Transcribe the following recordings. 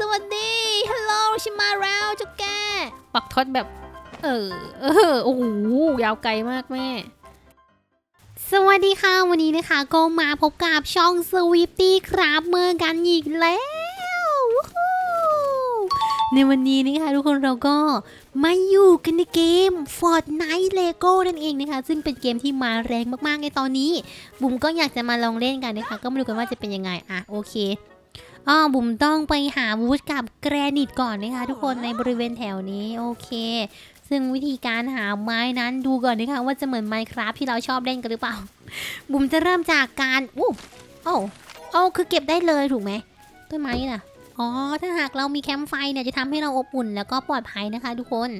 สวัสดีฮัลโหลฉันมาแล้วเจ้าแกปักทอดแบบ เออเออโอ้โหยาวไกลมากแม่ สวัสดีค่ะ วันนี้นะคะ ก็มาพบกับช่อง s w i f t y ครับเมื่อกันอีกแล้ววู้ฮู้ในวันนี้นะคะทุกคนเราก็มาอยู่กันในเกม Fortnite Lego นั่นเองนะคะ ซึ่งเป็นเกมที่มาแรงมากๆในตอนนี้ บุ๋มก็อยากจะมาลองเล่นกันนะคะ ก็มาดูกันว่าจะเป็นยังไงอะโอเค อ๋อบุ๋มต้องไปหาวูดกับแกรนิตก่อนนะคะทุกคนในบริเวณแถวนี้โอเค ซึ่งวิธีการหาไม้นั้นดูก่อนนะคะว่าจะเหมือน Minecraft ที่เราชอบเล่นกันหรือเปล่า บุ๋มจะเริ่มจากการอู้โอ้โอ้คือเก็บได้เลยถูกไหมต้นไม้น่ะอ๋อ ถ้าหากเรามีแคมป์ไฟเนี่ยจะทำให้เราอบอุ่นแล้วก็ปลอดภัยนะคะ ทุกคน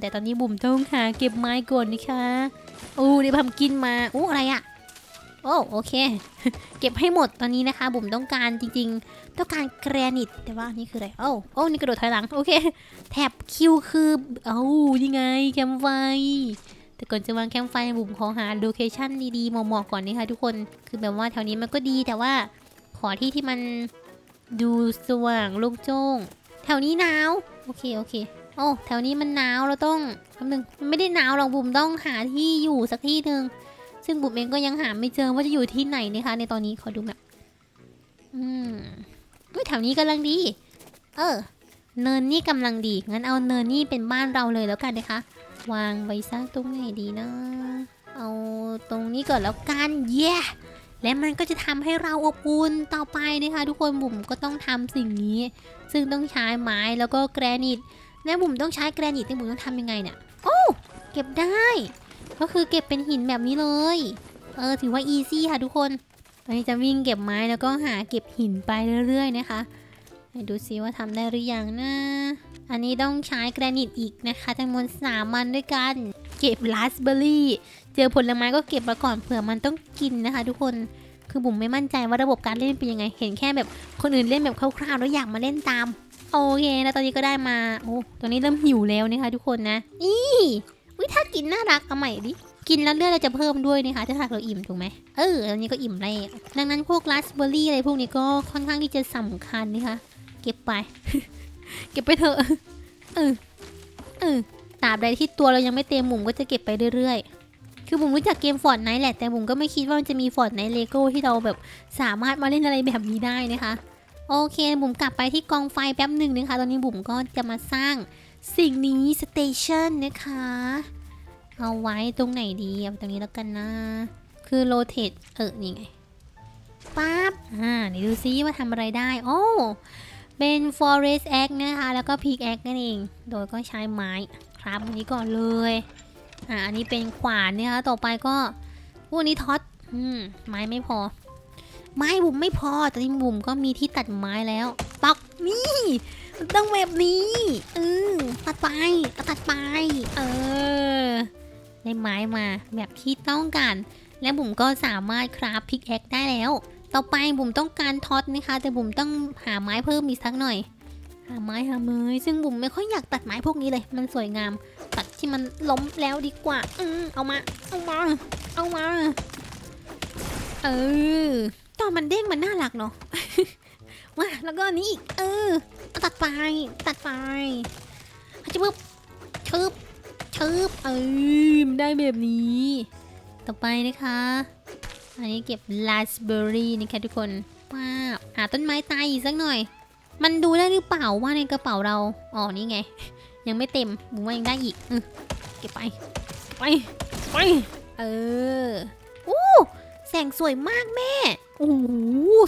แต่ตอนนี้บุ๋มต้องหาเก็บไม้ก่อนนะคะโอ้ได้พัมกินมาอู้อะไรอะ โอ้โอเค เก็บให้หมดตอนนี้นะคะบุ๋มต้องการจริง ๆ ต้องการแกรนิตแต่ว่านี่คืออะไรโอ้โอ้นี่กระโดดถอยหลังโอเคแท็บคิวคือเอ้านี่ไงแคมป์ไฟแต่ก่อนจะวางแคมป์ไฟบุ๋มขอหาโลเคชั่นดีๆเหมาะๆก่อนนะคะทุกคนคือแบบว่าแถวนี้มันก็ดีแต่ว่าขอที่ที่มันดูสว่างโล่งโจ้งแถวนี้หนาวโอเคโอเคโอ้แถวนี้มันหนาวเราต้องคำนึงมันไม่ได้หนาวหรอกบุ๋มต้องหาที่อยู่สักที่หนึ่ง ซึ่งบุ๋มเองก็ยังหาไม่เจอว่าจะอยู่ที่ไหนนะคะ ในตอนนี้ขอดูแบบอืมอุ๊ยแถวนี้กำลังดี เออ เนินนี่กำลังดี งั้นเอาเนินนี่เป็นบ้านเราเลยแล้วกันนะคะ วางไว้สักตรงไหนดีนะ เอาตรงนี้ก่อนแล้วกัน เย้และมันก็จะทำให้เราอบอุ่นต่อไปนะคะ ทุกคนบุ๋มก็ต้องทำสิ่งนี้ ซึ่งต้องใช้ไม้แล้วก็แกรนิตและบุ๋มต้องใช้แกรนิตเนี่บุ๋มต้องทำยังไงเนี่ยโอ้เก็บได้ ก็คือเก็บเป็นหินแบบนี้เลย เออถือว่าอีซี่ค่ะทุกคน ตอนนี้จะวิ่งเก็บไม้แล้วก็หาเก็บหินไปเรื่อยๆนะคะให้ดูซิว่าทำได้หรือยังนะ อันนี้ต้องใช้แกรนิตอีกนะคะจำนวนสามมันด้วยกัน เก็บราสเบอร์รี่ เจอผลไม้ก็เก็บมาก่อนเผื่อมันต้องกินนะคะ ทุกคน คือบุ๋มไม่มั่นใจว่าระบบการเล่นเป็นยังไง เห็นแค่แบบคนอื่นเล่นแบบคร่าวๆแล้วอยากมาเล่นตาม โอเค แล้วตอนนี้ก็ได้มา โอ้ ตอนนี้เริ่มหิวแล้วนะคะทุกคนนะ นี่ิถ้ากินน่ารักเอาใหม่ดิ กินแล้วเลือดเราจะเพิ่มด้วยนะคะถ้าหากเราอิ่มถูกไหมเออตอนนี้ก็อิ่มแล้วดังนั้นพวกราสเบอร์รี่อะไรพวกนี้ก็ค่อนข้างที่จะสำคัญนะคะ เก็บไป เก็บไปเถอะเออเออตราบใดที่ตัวเรายังไม่เต็มบุ๋มก็จะเก็บไปเรื่อยๆ คือบุ๋มรู้จักเกมฟอร์ดไนท์แหละ แต่บุ๋มก็ไม่คิดว่ามันจะมีฟอร์ดไนท์เลโก้ที่เราแบบสามารถมาเล่นอะไรแบบนี้ได้นะคะ โอเคบุ๋มกลับไปที่กองไฟแป๊บหนึ่งนะคะ ตอนนี้บุ๋มก็จะมาสร้าง สิ่งนี้สเตชันนะคะ เอาไว้ตรงไหนดี เอาตรงนี้แล้วกันนะ คือโรเตทเออ นี่ไงปั๊บ อ่าเดี๋ยวดูซิว่าทำอะไรได้ โอ้ เป็น forest axe นะคะ แล้วก็ pick axe นั่นเอง โดยก็ใช้ไม้ ครับอันนี้ก่อนเลย อ่า อันนี้เป็นขวานนะคะ ต่อไปก็วกนี้ท็อต อืม ไม้ไม่พอ ไม้บุ๋มไม่พอแต่ที่บุ๋มก็มีที่ตัดไม้แล้ว ปักนี่ ต้องแบบนี้เออตัดไปตัดไป เออได้ไม้มาแบบที่ต้องการ และบุ๋มก็สามารถคราฟพิกแอคได้แล้ว ต่อไปบุ๋มต้องการท็อตนะคะ แต่บุ๋มต้องหาไม้เพิ่มอีกสักหน่อย หาไม้หาเมยซึ่งบุ๋มไม่ค่อยอยากตัดไม้พวกนี้เลย มันสวยงาม ตัดที่มันล้มแล้วดีกว่า อืมเอามาเอามาเอามาเออตอนมันเด้งมันน่ารักเนาะ ว่าแล้วก็นี้อีกเออตัดไปตัดไปจะปึ๊บชึบชึบเออมันได้แบบนี้ ต่อไปนะคะ อันนี้เก็บราสเบอร์รี่นะคะทุกคนป้าหาต้นไม้ตายอีกสักหน่อย มันดูได้หรือเปล่าว่าในกระเป๋าเราอ๋อนี่ไง ยังไม่เต็มผมว่ายังได้อีกเออเก็บไปไปไปเอออู้แสงสวยมากแม่ โอ้โห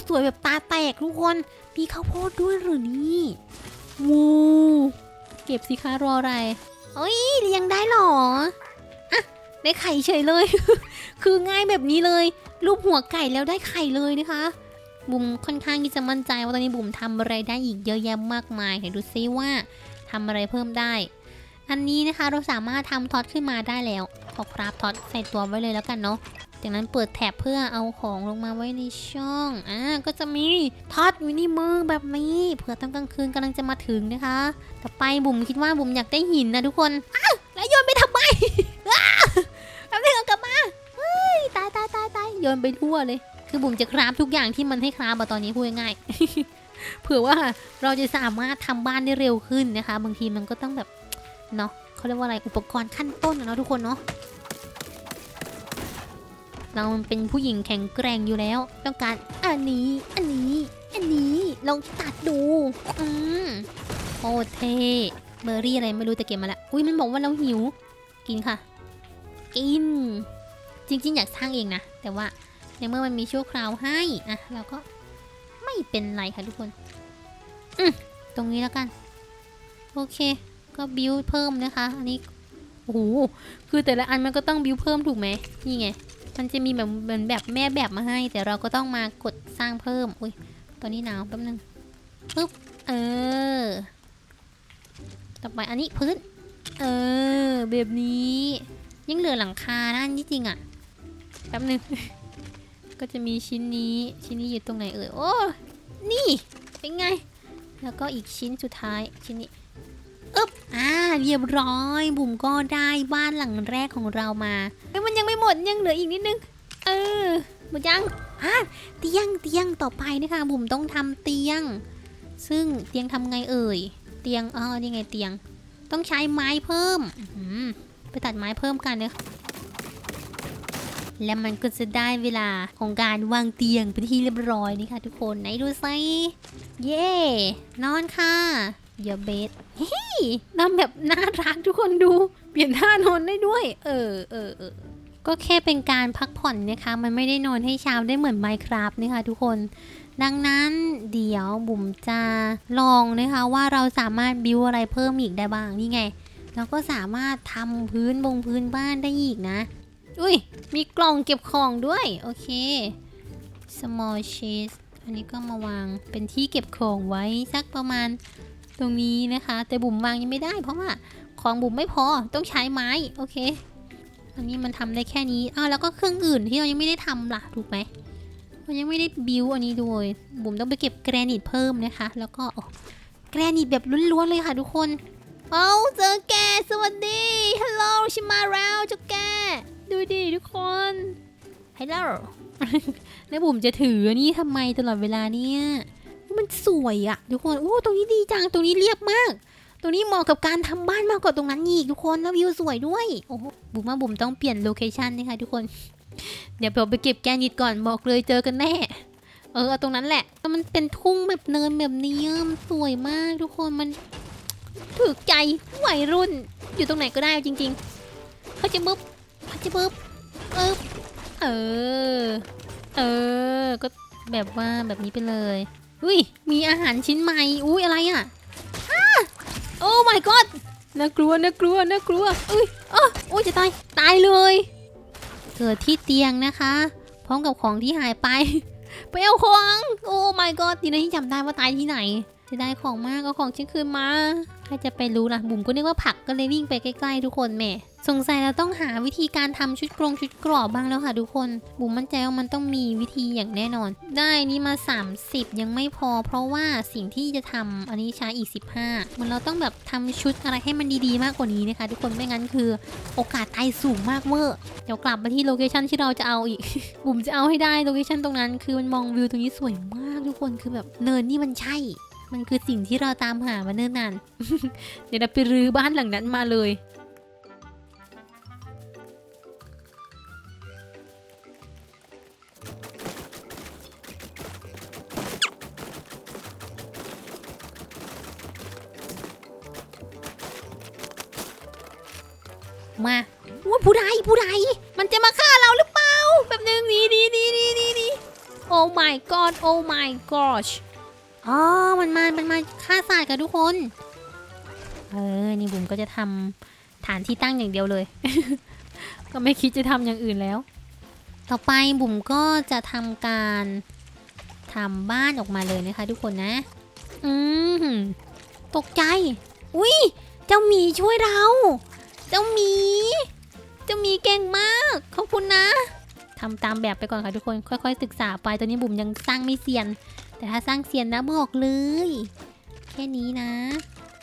สวยแบบตาแตกทุกคน มีข้าวโพดด้วยหรือนี่วูเก็บสิคะรออะไรเอ้ยยังได้หรออะได้ไข่เฉยเลย คือง่ายแบบนี้เลย รูปหัวไก่แล้วได้ไข่เลยนะคะ บุ๋มค่อนข้างที่จะมั่นใจว่าตอนนี้บุ๋มทำอะไรได้อีกเยอะแยะมากมายเดี๋ยวดูซิว่าทำอะไรเพิ่มได้ อันนี้นะคะเราสามารถทำท็อตขึ้นมาได้แล้วขอคราฟท็อตใส่ตัวไว้เลยแล้วกันเนาะ จากนั้นเปิดแถบเพื่อเอาของลงมาไว้ในช่อง อ่า ก็จะมีท็อตอยู่ในมือแบบนี้ เผื่อตอนกลางคืนกำลังจะมาถึงนะคะ ต่อไปบุ๋มคิดว่าบุ๋มอยากได้หินนะทุกคน อ้าว แล้วโยนไปทำไมอ้าวแล้วไมเอากลับมา เฮ้ย ตายตายตายตายโยนไปทั่วเลย คือบุ๋มจะคราฟทุกอย่างที่มันให้คราฟอะตอนนี้พูดง่ายเผื่อว่าเราจะสามารถทำบ้านได้เร็วขึ้นนะคะ บางทีมันก็ต้องแบบ เนาะเขาเรียกว่าอะไร อุปกรณ์ขั้นต้นอะเนาะทุกคนเนาะ เราเป็นผู้หญิงแข็งแกร่งอยู่แล้ว ต้องการอันนี้ อันนี้ อันนี้ลองตัดดู อืมโคตรเท่เบอร์รี่อะไรไม่รู้แต่เก็บมาละอุ้ยมันบอกว่าเราหิว กินค่ะ กิน จริง ๆ อยากสร้างเองนะ แต่ว่าในเมื่อมันมีชั่วคราวให้อะเราก็ไม่เป็นไรค่ะทุกคน อืมตรงนี้แล้วกัน โอเค ก็บิวเพิ่มนะคะ อันนี้โอ้โหคือแต่ละอันมันก็ต้องบิวเพิ่มถูกไหมนี่ไง มันจะมีแบบเหมือนแบบแม่แบบมาให้ แต่เราก็ต้องมากดสร้างเพิ่ม อุ้ยตอนนี้หนาวแป๊บนึงปึ๊บเออ ต่อไปอันนี้พื้น เออ แบบนี้ ยังเหลือหลังคานะอันนี้จริงอะแป๊บนึง ก็จะมีชิ้นนี้ชิ้นนี้อยู่ตรงไหนเอ่ยโอ้ นี่ เป็นไง แล้วก็อีกชิ้นสุดท้ายชิ้นนี้ อึ๊บอ่าเรียบร้อย บุ๋มก็ได้บ้านหลังแรกของเรามาเฮ้ยมันยังไม่หมดยังเหลืออีกนิดนึง เออหมดยังอ่าเตียงเตียงต่อไปนะคะบุ๋มต้องทำเตียง ซึ่งเตียงทำไงเอ่ย เตียงอ๋อนี่ไงเตียง ต้องใช้ไม้เพิ่มไปตัดไม้เพิ่มกันเลยค่ะและมันก็จะได้เวลาของการวางเตียงเป็นที่เรียบร้อยนี่ค่ะทุกคนไหนดูซิเย่นอนค่ะ อย่าเบสเฮ้ยนอนแบบน่ารักทุกคนดู เปลี่ยนท่านอนได้ด้วย เออเออเออก็แค่เป็นการพักผ่อนนะคะ มันไม่ได้นอนให้เช้าได้เหมือน Minecraft นะคะทุกคน ดังนั้นเดี๋ยวบุ๋มจะลองนะคะว่าเราสามารถบิวอะไรเพิ่มอีกได้บ้างนี่ไง เราก็สามารถทำพื้นบงพื้นบ้านได้อีกนะ อุ้ย มีกล่องเก็บของด้วย โอเค small chest อันนี้ก็มาวางเป็นที่เก็บของไว้สักประมาณ ตรงนี้นะคะ แต่บุ๋มวางยังไม่ได้ เพราะว่าของบุ๋มไม่พอต้องใช้ไม้โอเค อันนี้มันทำได้แค่นี้อ้าวแล้วก็เครื่องอื่นที่เรายังไม่ได้ทำล่ะถูกไหมเรายังไม่ได้บิวอันนี้ด้วยบุ๋มต้องไปเก็บแกรนิตเพิ่มนะคะ แล้วก็แกรนิตแบบล้วนๆเลยค่ะทุกคนเอาเจอแกสวัสดีฮัลโหลชิมาแล้วเจ้าแกดูดิทุกคนฮัลโหลแล้วบุ๋มจะถือนนี้ทำไมตลอดเวลาเนี่ย มันสวยอะทุกคนโอ้ตรงนี้ดีจังตรงนี้เรียบมาก ตรงนี้เหมาะกับการทำบ้านมากกว่าตรงนั้นอีกทุกคนแล้ววิวสวยด้วยโอ้บุ๋มว่าบุ๋มต้องเปลี่ยนโลเคชันนะคะทุกคนเดี๋ยวผมไปเก็บแกนิตก่อนบอกเลยเจอกันแน่เออตรงนั้นแหละมันเป็นทุ่งแบบเนินแบบนี้อะมันสวยมากทุกคนมันถูกใจวัยรุ่น อยู่ตรงไหนก็ได้จริงๆเขาจะบึ๊บเขาจะบึ๊บเออเออ เออ ก็แบบว่าแบบนี้ไปเลย อุ้ย มีอาหารชิ้นใหม่ อุ้ยอะไรอะอ้าโอ้ my god น่ากลัว น่ากลัว น่ากลัวอุ้ยเออุ้ยจะตาย ตายเลย เกิดที่เตียงนะคะ พร้อมกับของที่หายไป ไปเอาของ โอ้ my god ดีนะที่จำได้ว่าตายที่ไหน จะได้ของมากเอาของฉันคืนมา ใครจะไปรู้ล่ะ บุ๋มก็นึกว่าผักก็เลยวิ่งไปใกล้ๆทุกคนแม่ สงสัยเราต้องหาวิธีการทำชุดกรงชุดกรอบบ้างแล้วค่ะทุกคน บุ๋มมั่นใจว่ามันต้องมีวิธีอย่างแน่นอน ได้นี่มา 30 ยังไม่พอ เพราะว่าสิ่งที่จะทำอันนี้ใช้อีก 15 มันเราต้องแบบทำชุดอะไรให้มันดีๆ มากกว่านี้นะคะ ทุกคน ไม่งั้นคือ โอกาสตายสูงมากเวอร์เดี๋ยวกลับมาที่โลเคชันที่เราจะเอาอีก บุ๋มจะเอาให้ได้โลเคชันตรงนั้น คือมันมองวิวตรงนี้สวยมากทุกคน คือแบบเนินนี่มันใช่ มันคือสิ่งที่เราตามหามาเนิ่นนาน เดี๋ยวเราไปรื้อบ้านหลังนั้นมาเลย มาว่าผู้ใดผู้ใดมันจะมาฆ่าเราหรือเปล่า แบบนึงหนี่นี่นี่นี่นี่นี่ Oh my god Oh my gosh อ๋อ มันมา มันมาฆ่าสัตว์กับทุกคน เออ นี่บุ๋มก็จะทำฐานที่ตั้งอย่างเดียวเลย ก็ไม่คิดจะทำอย่างอื่นแล้ว ต่อไปบุ๋มก็จะทำการทำบ้านออกมาเลยนะคะ ทุกคนนะ อืม ตกใจ อุ้ย เจ้าหมีช่วยเรา เจ้าหมี เจ้าหมีเก่งมาก ขอบคุณนะทำตามแบบไปก่อนค่ะทุกคน ค่อยๆ ศึกษาไป ตอนนี้บุ๋มยังสร้างไม่เซียน แต่ถ้าสร้างเซียนนะบอกเลย แค่นี้นะ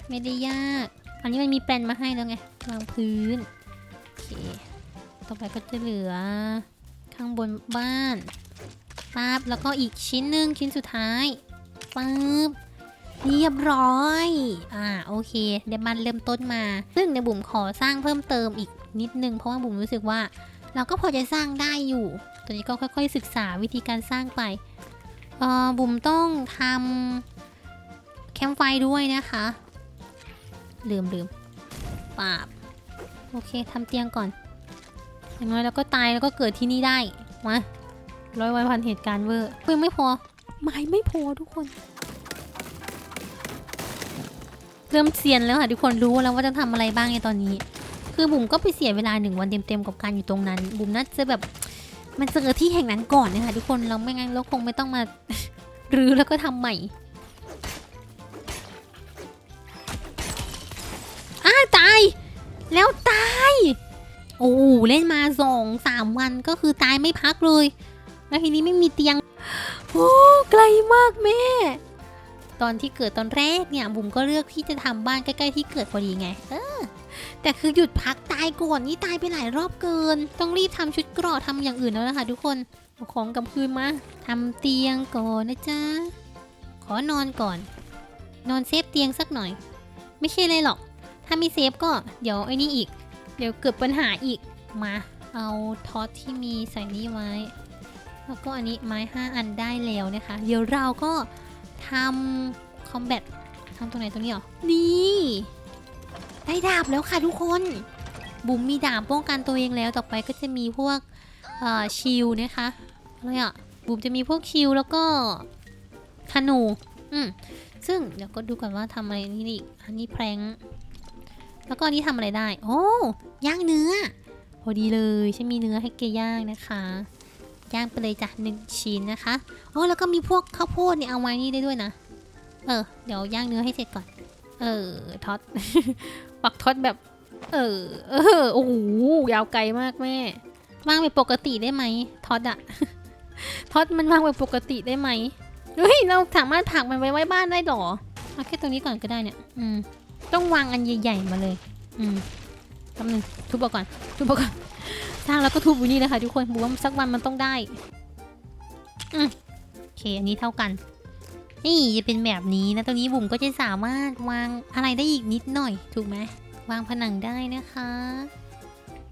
ไม่ได้ยาก อันนี้มันมีแปลนมาให้แล้วไงวางพื้นโอเคต่อไปก็จะเหลือ ข้างบนบ้านปั๊บแล้วก็อีกชิ้นหนึ่งชิ้นสุดท้ายปึ๊บเรียบร้อย อ่า โอเค เดี๋ยวมันเริ่มต้นมา ซึ่งเดี๋ยวบุ๋มขอสร้างเพิ่มเติมอีกนิดนึง เพราะว่าบุ๋มรู้สึกว่า เราก็พอจะสร้างได้อยู่ ตอนนี้ก็ค่อย ๆ ศึกษาวิธีการสร้างไป เออบุ๋มต้องทำแคมป์ไฟด้วยนะคะ ลืมลืมปาบ โอเคทำเตียงก่อน อย่างน้อยเราก็ตายแล้วก็เกิดที่นี่ได้ มาร้อยวันพันเหตุการณ์เวอร์เพิ่งไม่พอ ไม้ไม่พอทุกคน เริ่มเซียนแล้วค่ะทุกคนรู้แล้วว่าจะทำอะไรบ้างในตอนนี้ คือบุ๋มก็ไปเสียเวลาหนึ่งวันเต็มๆกับการอยู่ตรงนั้น บุ๋มน่าจะแบบ มันเจอที่แห่งนั้นก่อนนะคะทุกคนเราไม่งั้นเราคงไม่ต้องมารื้อแล้วก็ทำใหม่อ้าตาย แล้วตาย โอ้เล่นมาสองสามวันก็คือตายไม่พักเลย แล้วทีนี้ไม่มีเตียงโอ้ไกลมากแม่ ตอนที่เกิดตอนแรกเนี่ยบุ๋มก็เลือกที่จะทำบ้านใกล้ ๆ ที่เกิดพอดีไง เออ แต่คือหยุดพักตายก่อนนี่ตายไปหลายรอบเกิน ต้องรีบทำชุดเกราะทำอย่างอื่นแล้วนะคะทุกคนเอาของกับคืนมาทำเตียงก่อนนะจ๊ะขอนอนก่อน นอนเซฟเตียงสักหน่อย ไม่ใช่เลยหรอก ถ้าม่เซฟก็เดี๋ยวไอ้นี่อีก เดี๋ยวเกิดปัญหาอีกมาเอาท็อตที่มีใส่นี่ไว้ แล้วก็อันนี้ไม้ 5 อันได้แล้วนะคะ เดี๋ยวเราก็ทำคอมแบททำตรงไหนตรงนี้หรอ นี่ ได้ดาบแล้วค่ะทุกคน บุ๋มมีดาบป้องกันตัวเองแล้วต่อไปก็จะมีพวกเอ่อชิลนะคะอะไรอะบุ๋มจะมีพวกชิลแล้วก็ธนูอืมซึ่งเดี๋ยวก็ดูก่อนว่าทำอะไรนี่อีกอันนี้แพรงแล้วก็อันนี้ทำอะไรได้ โอ้ย่างเนื้อพอดีเลยฉันมีเนื้อให้แกย่างนะคะย่างไปเลยจ้ะหนึ่งชิ้นนะคะโอ้แล้วก็มีพวกข้าวโพดเนี่ยเอาไว้นี่ได้ด้วยนะ เออ เดี๋ยวย่างเนื้อให้เสร็จก่อน เออท็อต ปักท็อตแบบ เออ เออ โอ้โห ยาวไกลมากแม่ วางไปปกติได้ไหมท็อตอะท็อตมันวางไปปกติได้ไหมเฮ้ย เราสามารถผักมันไว้ไว้บ้านได้หรอเอาแค่ตรงนี้ก่อนก็ได้เนี่ย อืม ต้องวางอันใหญ่ๆมาเลย อืมแป๊บนึงทุบก่อน ทุบกก่อน สร้างแล้วก็ทุบอยู่นี่นะคะทุกคนบอกว่าสักวันมันต้องได้ อืมโอเค อันนี้เท่ากัน นี่จะเป็นแบบนี้นะตรงนี้บุ๋มก็จะสามารถวางอะไรได้อีกนิดหน่อย ถูกไหมวางผนังได้นะคะ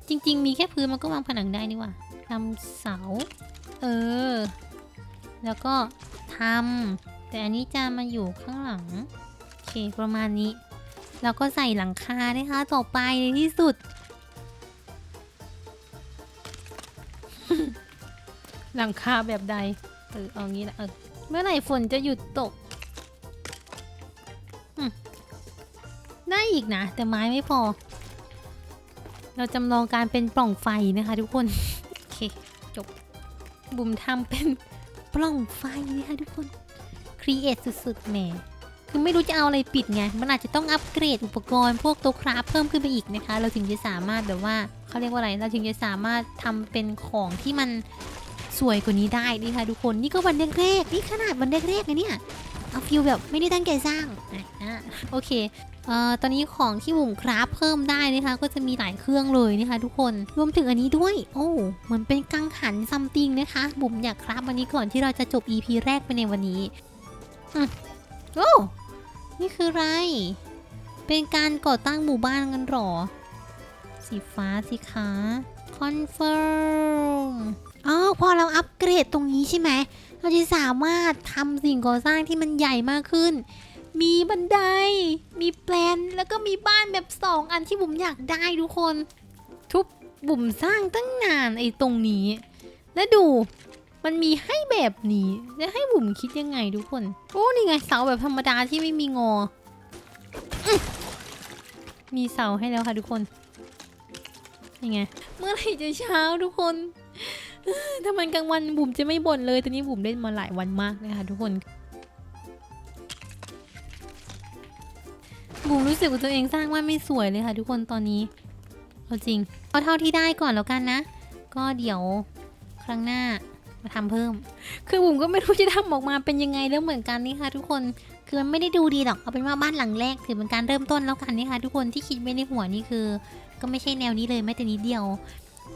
จริง ๆ มีแค่พื้นมันก็วางผนังได้นี่ว่าทำเสา เออ แล้วก็ทำแต่อันนี้จะมาอยู่ข้างหลังโอเคประมาณนี้ แล้วก็ใส่หลังคานะคะต่อไปในที่สุด หลังคาแบบใด เออเอางี้ละเออ เมื่อไหร่ฝนจะหยุดตก ได้อีกนะ แต่ไม้ไม่พอ เราจำลองการเป็นปล่องไฟนะคะทุกคน โอเค จบ บุ๋มทำเป็นปล่องไฟนะคะทุกคน ครีเอทสุดๆแหมคือไม่รู้จะเอาอะไรปิดไง มันอาจจะต้องอัปเกรดอุปกรณ์พวกโต๊ะคราฟเพิ่มขึ้นไปอีกนะคะ เราถึงจะสามารถแบบว่าเขาเรียกว่าอะไร เราถึงจะสามารถทำเป็นของที่มัน สวยกว่านี้ได้นี่ค่ะทุกคนนี่ก็วันแรกๆนี่ขนาดวันแรกๆนะเนี่ยเอาฟิลแบบไม่ได้ตั้งใจสร้างอะโอเคเอ่อตอนนี้ของที่บุ๋มคราฟเพิ่มได้นะคะ ก็จะมีหลายเครื่องเลยนะคะ ทุกคนรวมถึงอันนี้ด้วย โอ้เหมือนเป็นกังหันซัมติงนะคะ บุ๋มอยากคราฟวันนี้ก่อนที่เราจะจบ EP แรกไปในวันนี้อโอ้นี่คืออะไร เป็นการก่อตั้งหมู่บ้านกันหรอ สีฟ้าสิคะคอนเฟิร์ม อ๋อพอเราอัปเกรดตรงนี้ใช่ไหมเราจะสามารถทำสิ่งก่อสร้างที่มันใหญ่มากขึ้น มีบันได มีแปลน แล้วก็มีบ้านแบบสองอันที่บุ๋มอยากได้ทุกคน ทุบบุ๋มสร้างตั้งนานไอ้ตรงนี้ แล้วดูมันมีให้แบบนี้จะให้บุ๋มคิดยังไงทุกคน โอ้นี่ไงเสาแบบธรรมดาที่ไม่มีงอ มีเสาให้แล้วค่ะทุกคนยังไง เมื่อไหร่จะเช้าทุกคน ถ้ามันกลางวันบุ๋มจะไม่บ่นเลย ตอนนี้บุ๋มเล่นมาหลายวันมากนะคะทุกคน บุ๋มรู้สึกว่าตัวเองสร้างว่านไม่สวยเลยค่ะทุกคนตอนนี้ เอาจริง เอาเท่าที่ได้ก่อนแล้วกันนะ ก็เดี๋ยวครั้งหน้ามาทำเพิ่ม คือบุ๋มก็ไม่รู้จะทำออกมาเป็นยังไงแล้วเหมือนกันนี่ค่ะ ทุกคน คือมันไม่ได้ดูดีหรอก เอาเป็นว่าบ้านหลังแรกถือเป็นการเริ่มต้นแล้วกันนี่ค่ะ ทุกคนที่คิดไว้ในหัวนี่คือ ก็ไม่ใช่แนวนี้เลยแม้แต่นิดเดียว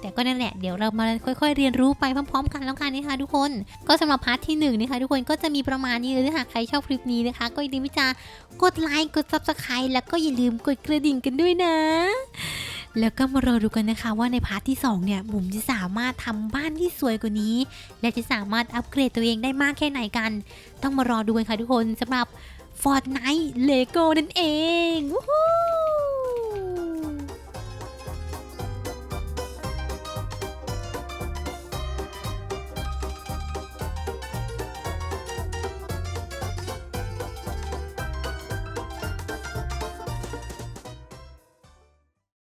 แต่ก็นั่นแหละเดี๋ยวเรามาค่อยๆ เรียนรู้ไปพร้อมๆ กันแล้วกันนะคะทุกคน ก็สำหรับพาร์ทที่หนึ่งนะคะทุกคนก็จะมีประมาณนี้เลยถ้าหากใครชอบคลิปนี้นะคะ ก็อย่าลืมที่จะกดไลค์กด subscribe แล้วก็อย่าลืมกดกระดิ่งกันด้วยนะ แล้วก็มารอดูกันนะคะว่าในพาร์ทที่สองเนี่ยบุ๋มจะสามารถทำบ้านที่สวยกว่านี้ และจะสามารถอัปเกรดตัวเองได้มากแค่ไหนกัน ต้องมารอดูกันค่ะทุกคนสำหรับ Fortnite Lego นั่นเองวู้